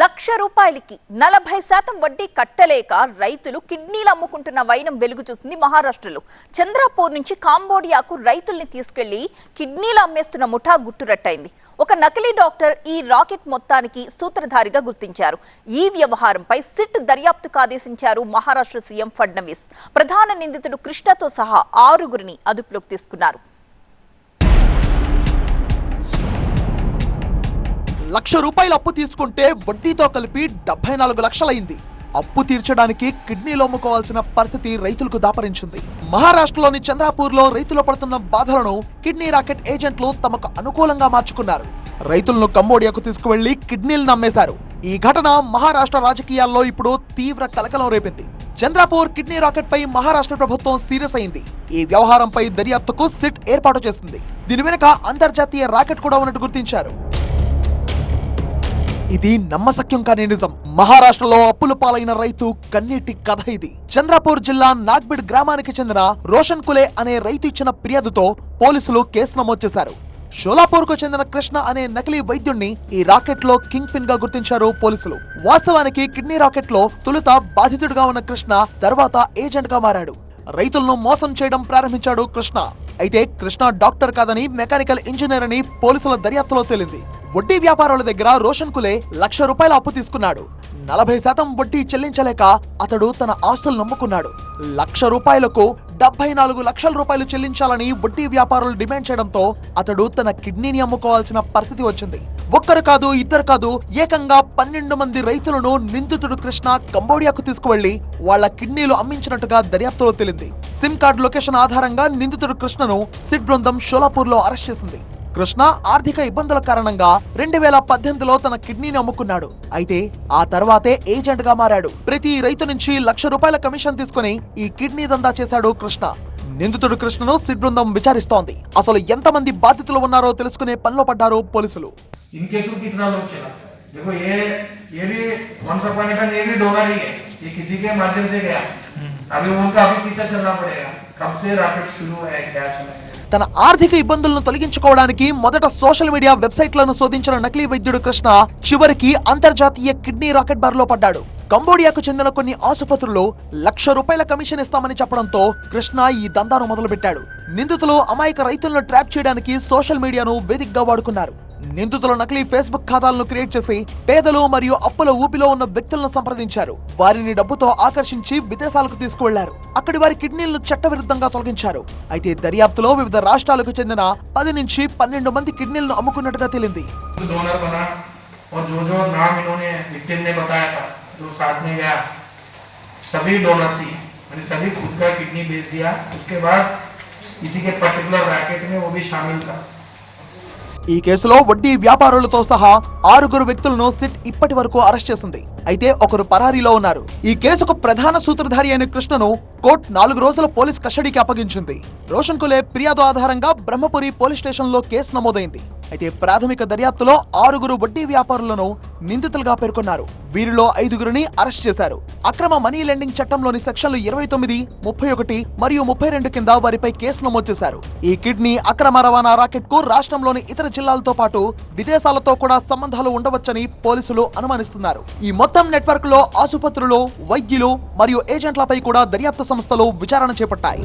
లక్ష రూపాయలకి నలభై శాతం వడ్డీ కట్టలేక రైతులు కిడ్నీలు అమ్ముకుంటున్న వైనం వెలుగు చూసింది మహారాష్ట్రలో. చంద్రాపూర్ నుంచి కాంబోడియాకు రైతుల్ని తీసుకెళ్ళి కిడ్నీలు అమ్మేస్తున్న ముఠా గుట్టురట్టయింది. ఒక నకిలీ డాక్టర్ ఈ రాకెట్ మొత్తానికి సూత్రధారిగా గుర్తించారు. ఈ వ్యవహారంపై సిట్ దర్యాప్తుకు ఆదేశించారు మహారాష్ట్ర సీఎం ఫడ్నవీస్. ప్రధాన నిందితుడు కృష్ణతో సహా ఆరుగురిని అదుపులోకి తీసుకున్నారు. లక్ష రూపాయలు అప్పు తీసుకుంటే వడ్డీతో కలిపి డెబ్బై నాలుగు లక్షలైంది. అప్పు తీర్చడానికి కిడ్నీలు అమ్ముకోవాల్సిన పరిస్థితి రైతులకు దాపరించింది. మహారాష్ట్రలోని చంద్రాపూర్లో రైతులు పడుతున్న బాధలను కిడ్నీ రాకెట్ ఏజెంట్లు తమకు అనుకూలంగా మార్చుకున్నారు. రైతులను కంబోడియాకు తీసుకువెళ్ళి కిడ్నీలను అమ్మేశారు. ఈ ఘటన మహారాష్ట్ర రాజకీయాల్లో ఇప్పుడు తీవ్ర కలకలం రేపింది. చంద్రాపూర్ కిడ్నీ రాకెట్ పై మహారాష్ట్ర ప్రభుత్వం సీరియస్ అయింది. ఈ వ్యవహారంపై దర్యాప్తుకు సిట్ ఏర్పాటు చేసింది. దీని వెనుక అంతర్జాతీయ రాకెట్ కూడా ఉన్నట్టు గుర్తించారు. ఇది నమ్మశక్యం కాని నిజం. మహారాష్ట్రలో అప్పుల పాలైన రైతు కన్నీటి కథ ఇది. చంద్రపూర్ జిల్లా నాగ్బిడ్ గ్రామానికి చెందిన రోషన్ కులే అనే రైతు ఇచ్చిన ఫిర్యాదుతో పోలీసులు కేసు నమోదు చేశారు. షోలాపూర్కు చెందిన కృష్ణ అనే నకిలీ వైద్యుణ్ణి ఈ రాకెట్లో కింగ్ పిన్గా గుర్తించారు పోలీసులు. వాస్తవానికి కిడ్నీ రాకెట్లో తొలుత బాధితుడిగా ఉన్న కృష్ణ తర్వాత ఏజెంట్గా మారాడు. రైతులను మోసం చేయడం ప్రారంభించాడు కృష్ణ. అయితే కృష్ణ డాక్టర్ కాదని మెకానికల్ ఇంజనీర్ అని పోలీసుల దర్యాప్తులో తేలింది. వడ్డీ వ్యాపారుల దగ్గర రోషన్ కులే లక్ష రూపాయల అప్పు తీసుకున్నాడు. నలభై శాతం వడ్డీ చెల్లించలేక అతడు తన ఆస్తులు నమ్ముకున్నాడు. లక్ష రూపాయలకు డెబ్బై నాలుగు లక్షల రూపాయలు చెల్లించాలని వడ్డీ వ్యాపారులు డిమాండ్ చేయడంతో అతడు తన కిడ్నీని అమ్ముకోవాల్సిన పరిస్థితి వచ్చింది. ఒక్కరు కాదు ఇద్దరు కాదు ఏకంగా పన్నెండు మంది రైతులను నిందితుడు కృష్ణ కంబోడియాకు తీసుకువెళ్ళి వాళ్ళ కిడ్నీలు అమ్మించినట్టుగా దర్యాప్తులో తేలింది. సిమ్ కార్డు లొకేషన్ ఆధారంగా నిందితుడు కృష్ణను సిట్ బృందం షోలాపూర్లో అరెస్ట్ చేసింది. కృష్ణ ఆర్థిక ఇబ్బందుల కారణంగా రెండు వేల పద్దెనిమిదిలో తన కిడ్నీని అమ్ముకున్నాడు. అయితే ఆ తర్వాతే ఏజెంట్గా మారాడు. ప్రతి రైతు నుంచి లక్ష రూపాయల కమిషన్ తీసుకుని ఈ కిడ్నీ దందా చేశాడు కృష్ణ. నిందితుడు కృష్ణను సిట్ బృందం విచారిస్తోంది. అసలు ఎంతమంది బాధితులు ఉన్నారో తెలుసుకునే పనిలో పడ్డారు పోలీసులు. इनके थ्रू कितना लोग चला देखो ये ये भी वन अपॉन टाइम ये भी डोनर ही है ये किसी के माध्यम से गया अभी उनका अभी पीछा चलना पड़ेगा कब से रॉकेट शुरू है क्या चला है తన ఆర్థిక ఇబ్బందులను తొలగించుకోవడానికి మొదట సోషల్ మీడియా వెబ్సైట్లను శోధించిన నకిలీ వైద్యుడు కృష్ణ చివరికి అంతర్జాతీయ కిడ్నీ రాకెట్ బార్లో పడ్డాడు కంబోడియాకు చెందిన కొన్ని ఆసుపత్రులు లక్ష రూపాయల కమిషన్ ఇస్తామని చెప్పడంతో కృష్ణ ఈ దందాను మొదలుపెట్టాడు నిందితులు అమాయక రైతులను ట్రాప్ చేయడానికి సోషల్ మీడియాను వేదికగా వాడుకున్నారు నిందితుల నకిలీ ఫేస్బుక్ ఖాతాలను క్రియేట్ చేసి పేదలు మరియు అప్పుల ఊపిలో ఉన్న వ్యక్తులను సంప్రదించారు వారిని డబ్బుతో ఆకర్షించి విదేశాలకు తీసుకువెళ్లారు అక్కడి వారి కిడ్నీలను చట్టవిరుద్ధంగా తొలగించారు అయితే దర్యాప్తులో వివిధ రాష్ట్రాలకు చెందిన పది నుంచి పన్నెండు మంది కిడ్నీలను అమ్ముకున్నట్టుగా తేలింది डोनर बना और जो जो नाम इन्होंने विक्टिम ने बताया था जो साथ में गया सभी डोनर्स ही मैंने सभी खुद का किडनी बेच दिया उसके बाद किसी के पर्टिकुलर रैकेट में वो भी शामिल था ఈ కేసులో వడ్డీ వ్యాపారులతో సహా ఆరుగురు వ్యక్తులను సిట్ ఇప్పటి వరకు అరెస్ట్ చేసింది. అయితే ఒకరు పరారీలో ఉన్నారు. ఈ కేసుకు ప్రధాన సూత్రధారి అయిన కృష్ణను కోర్టు నాలుగు రోజుల పోలీస్ కస్టడీకి అప్పగించింది. రోషన్ కులే ఫిర్యాదు ఆధారంగా బ్రహ్మపురి పోలీస్ స్టేషన్లో కేసు నమోదైంది. అయితే ప్రాథమిక దర్యాప్తులో ఆరుగురు వడ్డీ వ్యాపారులను నిందితులుగా పేర్కొన్నారు. వీరిలో ఐదుగురిని అరెస్ట్ చేశారు. అక్రమ మనీ లెండింగ్ చట్టంలోని సెక్షన్లు ఇరవై తొమ్మిది ముప్పై ఒకటి మరియు ముప్పై రెండు కింద వారిపై కేసు నమోదు చేశారు. ఈ కిడ్నీ అక్రమ రవాణా రాకెట్కు రాష్ట్రంలోని ఇతర జిల్లాలతో పాటు విదేశాలతో కూడా సంబంధాలు ఉండవచ్చని పోలీసులు అనుమానిస్తున్నారు. ఈ మొత్తం నెట్వర్క్లో ఆసుపత్రులు వైద్యులు మరియు ఏజెంట్లపై కూడా దర్యాప్తు సంస్థలు విచారణ చేపట్టాయి.